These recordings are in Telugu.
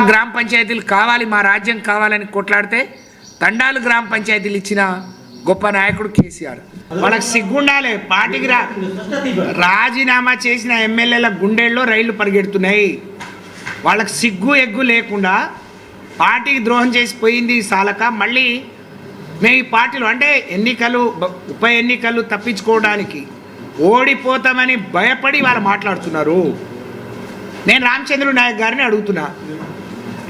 గ్రామ పంచాయతీలు కావాలి మా రాజ్యం కావాలని కొట్లాడితే తండాలు గ్రామ పంచాయతీలు ఇచ్చిన గొప్ప నాయకుడు కేసీఆర్. వాళ్ళకి సిగ్గుండాలి పార్టీకి రా. రాజీనామా చేసిన ఎమ్మెల్యేల గుండెల్లో రైళ్ళు పరిగెడుతున్నాయి. వాళ్ళకి సిగ్గు ఎగ్గు లేకుండా పార్టీకి ద్రోహం చేసిపోయింది సాలక. మళ్ళీ మేము ఈ పార్టీలు అంటే ఎన్నికలు ఉప ఎన్నికలు తప్పించుకోవడానికి ఓడిపోతామని భయపడి వాళ్ళు మాట్లాడుతున్నారు. నేను రామచంద్రుడు నాయక్ గారిని అడుగుతున్నా.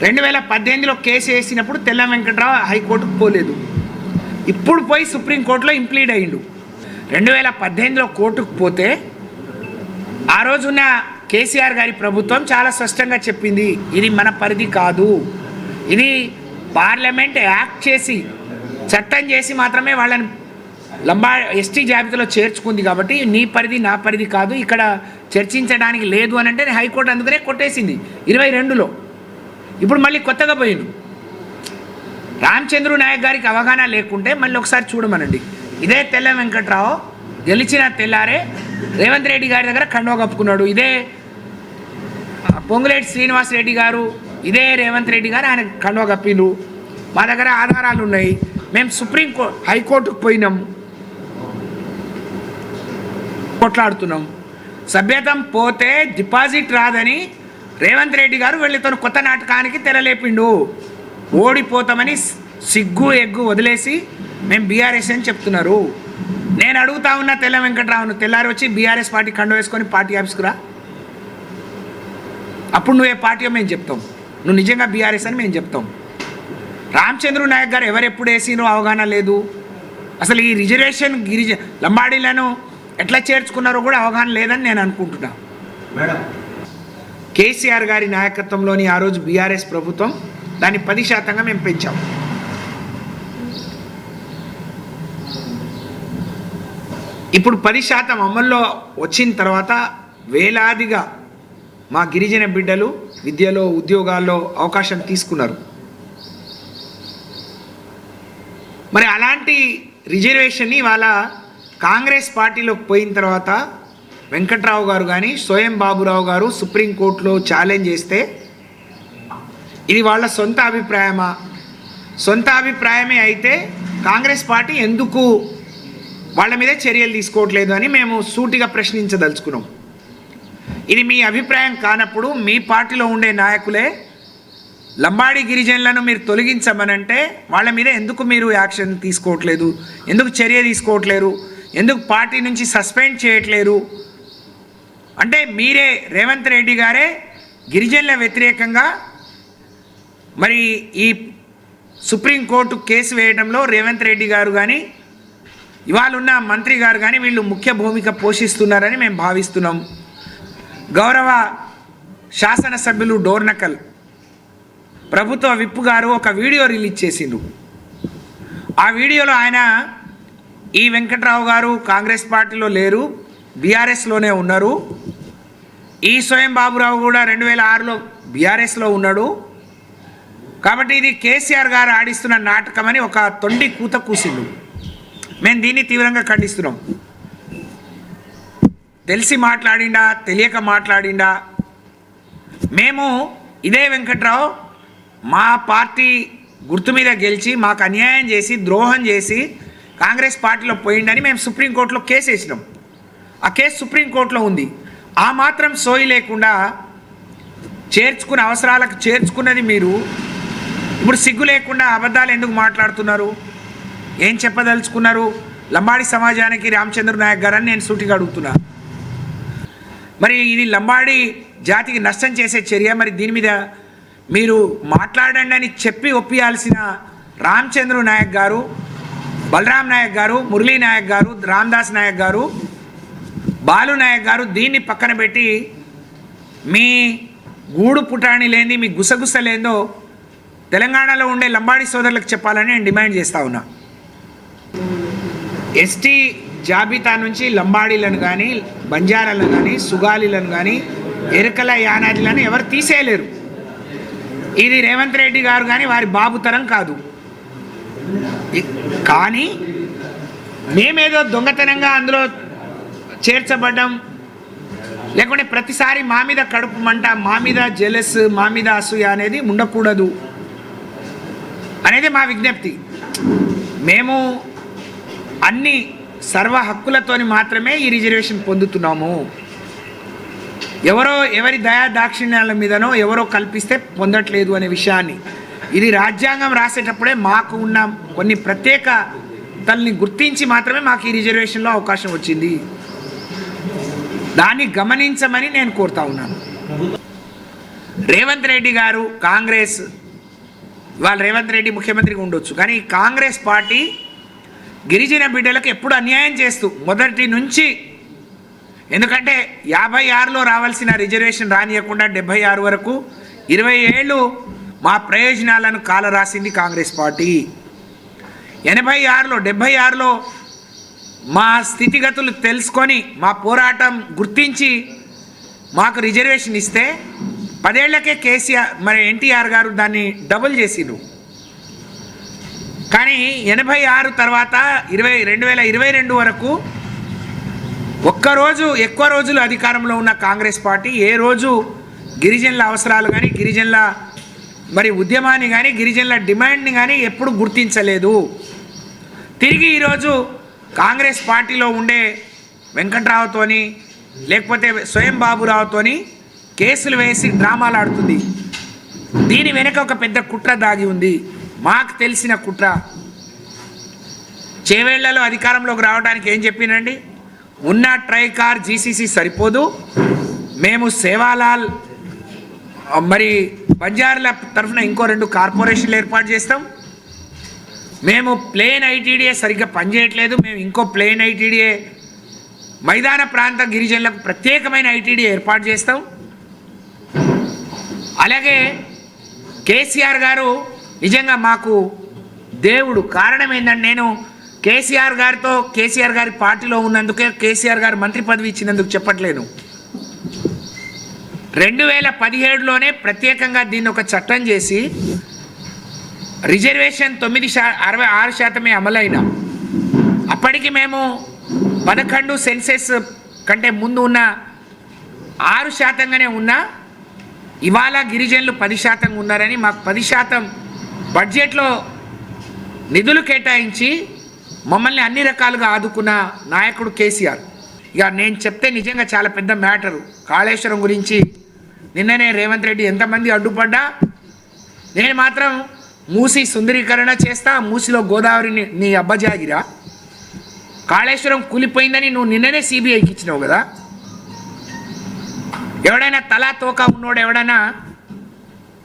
రెండు వేల పద్దెనిమిదిలో కేసు వేసినప్పుడు తెల్ల వెంకట్రావు హైకోర్టుకు పోలేదు. ఇప్పుడు పోయి సుప్రీంకోర్టులో ఇంప్లీడ్ అయ్యిండు. రెండు వేల పద్దెనిమిదిలో కోర్టుకు పోతే ఆ రోజున్న కేసీఆర్ గారి ప్రభుత్వం చాలా స్పష్టంగా చెప్పింది ఇది మన పరిధి కాదు. ఇది పార్లమెంట్ యాక్ట్ చేసి చట్టం చేసి మాత్రమే వాళ్ళని లంబా ఎస్టీ జాబితాలో చేర్చుకుంది కాబట్టి నీ పరిధి నా పరిధి కాదు ఇక్కడ చర్చించడానికి లేదు అని అంటే హైకోర్టు అందుకనే కొట్టేసింది. ఇరవై రెండులో. ఇప్పుడు మళ్ళీ కొత్తగా పోయిండు. రామచంద్రు నాయక్ గారికి అవగాహన లేకుంటే మళ్ళీ ఒకసారి చూడమనండి. ఇదే తెల్ల వెంకట్రావు గెలిచిన తెల్లారే రేవంత్ రెడ్డి గారి దగ్గర కండువ కప్పుకున్నాడు. ఇదే పొంగులేటి శ్రీనివాస్ రెడ్డి గారు ఇదే రేవంత్ రెడ్డి గారు ఆయన కండువ కప్పిండు. మా దగ్గర ఆధారాలు ఉన్నాయి. మేము సుప్రీం కో హైకోర్టుకు పోయినాం. కొట్లాడుతున్నాం. సభ్యతం పోతే డిపాజిట్ రాదని రేవంత్ రెడ్డి గారు వెళ్ళి తను కొత్త నాటకానికి తెరలేపిండు. ఓడిపోతామని సిగ్గు ఎగ్గు వదిలేసి మేము బీఆర్ఎస్ అని చెప్తున్నారు. నేను అడుగుతా ఉన్న తెల్ల వెంకట్రావును తెల్లారి వచ్చి బీఆర్ఎస్ పార్టీ కండు వేసుకొని పార్టీ ఆఫీస్కి రా. అప్పుడు నువ్వే పార్టీ మేము చెప్తాం. నువ్వు నిజంగా బీఆర్ఎస్ అని మేము చెప్తాం. రామచంద్రు నాయక్ గారు ఎవరెప్పుడు వేసినో అవగాహన లేదు. అసలు ఈ రిజర్వేషన్ గిరిజ లంబాడీలను ఎట్లా చేర్చుకున్నారో కూడా అవగాహన లేదని నేను అనుకుంటున్నా. మేడం. కేసీఆర్ గారి నాయకత్వంలోని ఆ రోజు బీఆర్ఎస్ ప్రభుత్వం దాన్ని పది శాతంగా మేము పెంచాం. ఇప్పుడు పది శాతం అమల్లో వచ్చిన తర్వాత వేలాదిగా మా గిరిజన బిడ్డలు విద్యలో ఉద్యోగాల్లో అవకాశం తీసుకున్నారు. మరి అలాంటి రిజర్వేషన్ని ఇవాళ కాంగ్రెస్ పార్టీలోకి పోయిన తర్వాత వెంకట్రావు గారు కానీ స్వయం బాబురావు గారు సుప్రీంకోర్టులో ఛాలెంజ్ చేస్తే ఇది వాళ్ళ సొంత అభిప్రాయమా? సొంత అభిప్రాయమే అయితే కాంగ్రెస్ పార్టీ ఎందుకు వాళ్ళ మీదే చర్యలు తీసుకోవట్లేదు అని మేము సూటిగా ప్రశ్నించదలుచుకున్నాం. ఇది మీ అభిప్రాయం కానప్పుడు మీ పార్టీలో ఉండే నాయకులే లంబాడి గిరిజనులను మీరు తొలగించమనంటే వాళ్ళ మీద ఎందుకు మీరు యాక్షన్ తీసుకోవట్లేదు? ఎందుకు చర్య తీసుకోవట్లేరు? ఎందుకు పార్టీ నుంచి సస్పెండ్ చేయట్లేరు? అంటే మీరే రేవంత్ రెడ్డి గారే గిరిజనుల వ్యతిరేకంగా మరి ఈ సుప్రీంకోర్టు కేసు వేయడంలో రేవంత్ రెడ్డి గారు కానీ ఇవాళ ఉన్న మంత్రి గారు కానీ వీళ్ళు ముఖ్య భూమిక పోషిస్తున్నారని మేము భావిస్తున్నాం. గౌరవ శాసనసభ్యులు డోర్నకల్ ప్రభుత్వ విప్ గారు ఒక వీడియో రిలీజ్ చేసిండు ఆ వీడియోలో ఆయన ఈ వెంకట్రావు గారు కాంగ్రెస్ పార్టీలో లేరు బీఆర్ఎస్లోనే ఉన్నారు. ఈ స్వయం బాబురావు కూడా రెండు వేల ఆరులో బీఆర్ఎస్లో ఉన్నాడు. కాబట్టి ఇది కేసీఆర్ గారు ఆడిస్తున్న నాటకం అని ఒక తొండి కూత కూసిండు. మేము దీన్ని తీవ్రంగా ఖండిస్తున్నాం. తెలిసి మాట్లాడిండా తెలియక మాట్లాడిండా. మేము ఇదే వెంకట్రావు మా పార్టీ గుర్తు మీద గెలిచి మాకు అన్యాయం చేసి ద్రోహం చేసి కాంగ్రెస్ పార్టీలో పోయిండని మేము సుప్రీంకోర్టులో కేసు వేసినాం. ఆ కేసు సుప్రీంకోర్టులో ఉంది. ఆ మాత్రం సోయి లేకుండా చేర్చుకున్న అవసరాలకు చేర్చుకున్నది మీరు. ఇప్పుడు సిగ్గు లేకుండా అబద్ధాలు ఎందుకు మాట్లాడుతున్నారు? ఏం చెప్పదలుచుకున్నారు? లంబాడి సమాజానికి రామచంద్ర నాయక్ గారని నేను సూటిగా అడుగుతున్నా. మరి ఇది లంబాడి జాతికి నష్టం చేసే చర్య. మరి దీని మీద మీరు మాట్లాడండి అని చెప్పి ఒప్పియాల్సిన రామచంద్ర నాయక్ గారు బలరాం నాయక్ గారు మురళీ నాయక్ గారు రామ్దాస్ నాయక్ గారు బాలు నాయక్ గారు దీన్ని పక్కన పెట్టి మీ గూడు పుటాణి లేని మీ గుసగుస లేదో తెలంగాణలో ఉండే లంబాడి సోదరులకు చెప్పాలని నేను డిమాండ్ చేస్తా ఉన్నా. ఎస్టీ జాబితా నుంచి లంబాడీలను కానీ బంజారాలను కానీ సుగాలీలను కానీ ఎరుకల యానాదిలను ఎవరు తీసేయలేరు. ఇది రేవంత్ రెడ్డి గారు కానీ వారి బాబు తరం కాదు. కానీ మేమేదో దొంగతనంగా అందులో చేర్చబడ్డం లేకుంటే ప్రతిసారి మా మీద కడుపు మంట మా మీద జెలస్ మా మీద అసూయ అనేది ఉండకూడదు అనేది మా విజ్ఞప్తి. మేము అన్ని సర్వ హక్కులతోని మాత్రమే ఈ రిజర్వేషన్ పొందుతున్నాము. ఎవరో ఎవరి దయా దాక్షిణ్యాల మీదనో ఎవరో కల్పిస్తే పొందట్లేదు అనే విషయాన్ని. ఇది రాజ్యాంగం రాసేటప్పుడే మాకు ఉన్న కొన్ని ప్రత్యేక తల్ని గుర్తించి మాత్రమే మాకు ఈ రిజర్వేషన్లో అవకాశం వచ్చింది. దాన్ని గమనించమని నేను కోరుతా ఉన్నాను. రేవంత్ రెడ్డి గారు కాంగ్రెస్ ఇవాళ రేవంత్ రెడ్డి ముఖ్యమంత్రిగా ఉండొచ్చు. కానీ కాంగ్రెస్ పార్టీ గిరిజన బిడ్డలకు ఎప్పుడు అన్యాయం చేస్తూ మొదటి నుంచి ఎందుకంటే యాభై ఆరులో రావాల్సిన రిజర్వేషన్ రానియకుండా డెబ్బై ఆరు వరకు ఇరవై ఏళ్ళు మా ప్రయోజనాలను కాలరాసింది కాంగ్రెస్ పార్టీ. ఎనభై ఆరులో డెబ్భై ఆరులో మా స్థితిగతులు తెలుసుకొని మా పోరాటం గుర్తించి మాకు రిజర్వేషన్ ఇస్తే పదేళ్ళకే కేసీఆర్ మరి ఎన్టీఆర్ గారు దాన్ని డబుల్ చేసిండ్రు. కానీ ఎనభై ఆరు తర్వాత ఇరవై రెండు వేల ఇరవై రెండు వరకు ఒక్కరోజు ఎక్కువ రోజులు అధికారంలో ఉన్న కాంగ్రెస్ పార్టీ ఏ రోజు గిరిజనుల అవసరాలు కానీ గిరిజనుల మరి ఉద్యమాన్ని కానీ గిరిజనుల డిమాండ్ని కానీ ఎప్పుడు గుర్తించలేదు. తిరిగి ఈరోజు కాంగ్రెస్ పార్టీలో ఉండే వెంకట్రావుతోని లేకపోతే స్వయం బాబురావుతోని కేసులు వేసి డ్రామాలు ఆడుతుంది. దీని వెనుక ఒక పెద్ద కుట్ర దాగి ఉంది. మాకు తెలిసిన కుట్ర. చేవేళ్ళలో అధికారంలోకి రావడానికి ఏం చెప్పినండి ఉన్న ట్రైకార్ జీసీసీ సరిపోదు. మేము సేవాలాల్ మరి బంజారుల తరఫున ఇంకో రెండు కార్పొరేషన్లు ఏర్పాటు చేస్తాం. మేము ప్లేన్ ఐటీడీఏ సరిగ్గా పనిచేయట్లేదు. మేము ఇంకో ప్లేన్ ఐటీడీఏ మైదాన ప్రాంత గిరిజనులకు ప్రత్యేకమైన ఐటీడీ ఏర్పాటు చేస్తాం. అలాగే కేసీఆర్ గారు నిజంగా మాకు దేవుడు కారణం ఏంటంటే నేను కేసీఆర్ గారితో కేసీఆర్ గారి పార్టీలో ఉన్నందుకే కేసీఆర్ గారు మంత్రి పదవి ఇచ్చినందుకు చెప్పట్లేదు రెండు వేల పదిహేడులోనే ప్రత్యేకంగా దీన్ని ఒక చట్టం చేసి రిజర్వేషన్ తొమ్మిది శా అరవై ఆరు శాతమే అమలైన. అప్పటికి మేము పదకొండు సెన్సెస్ కంటే ముందు ఉన్న ఆరు శాతంగానే ఉన్నా ఇవాళ గిరిజనులు పది శాతంగా ఉన్నారని మాకు పది శాతం బడ్జెట్లో నిధులు కేటాయించి మమ్మల్ని అన్ని రకాలుగా ఆదుకున్న నాయకుడు కేసీఆర్. ఇక నేను చెప్తే నిజంగా చాలా పెద్ద మ్యాటరు. కాళేశ్వరం గురించి నిన్ననే రేవంత్ రెడ్డి ఎంతమంది అడ్డుపడ్డా? నేను మాత్రం మూసి సుందరీకరణ చేస్తా మూసిలో గోదావరిని నీ అబ్బజాగిరా. కాళేశ్వరం కూలిపోయిందని నువ్వు నిన్ననే సిబిఐకి ఇచ్చినావు కదా. ఎవడైనా తలా తోక ఉన్నోడు ఎవడైనా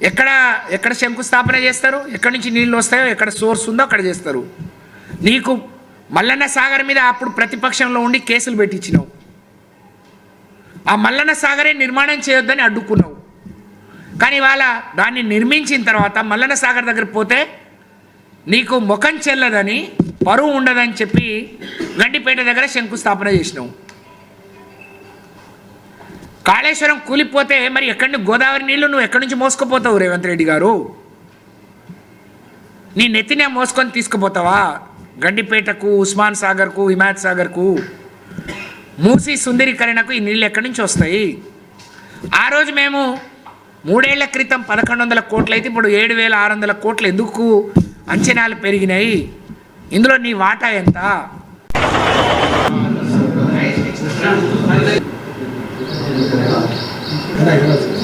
ఎక్కడ ఎక్కడ శంకుస్థాపన చేస్తారు? ఎక్కడి నుంచి నీళ్ళు వస్తాయో ఎక్కడ సోర్స్ ఉందో అక్కడ చేస్తారు. నీకు మల్లన్న సాగర్ మీద అప్పుడు ప్రతిపక్షంలో ఉండి కేసులు పెట్టించినావు. ఆ మల్లన్న సాగరే నిర్మాణం చేయొద్దని అడ్డుకున్నావు. కానీ ఇవాళ దాన్ని నిర్మించిన తర్వాత మల్లన్న సాగర్ దగ్గర పోతే నీకు ముఖం చెల్లదని పరువు ఉండదని చెప్పి గండిపేట దగ్గర శంకుస్థాపన చేసినావు. కాళేశ్వరం కూలిపోతే మరి ఎక్కడి నుంచి గోదావరి నీళ్ళు నువ్వు ఎక్కడి నుంచి మోసుకుపోతావు రేవంత్ రెడ్డి గారు? నీ నెత్తినే మోసుకొని తీసుకుపోతావా? గండిపేటకు ఉస్మాన్ సాగర్కు హిమాయత్ సాగర్కు? మూసి సుందరీకరణకు ఈ నీళ్ళు ఎక్కడి నుంచి వస్తాయి? ఆ రోజు మేము మూడేళ్ళ క్రితం పదకొండు వందల కోట్లు అయితే ఇప్పుడు ఏడు వేల ఆరు వందల కోట్లు ఎందుకు అంచనాలు పెరిగినాయి? ఇందులో నీ వాటా ఎంత? శ్రీ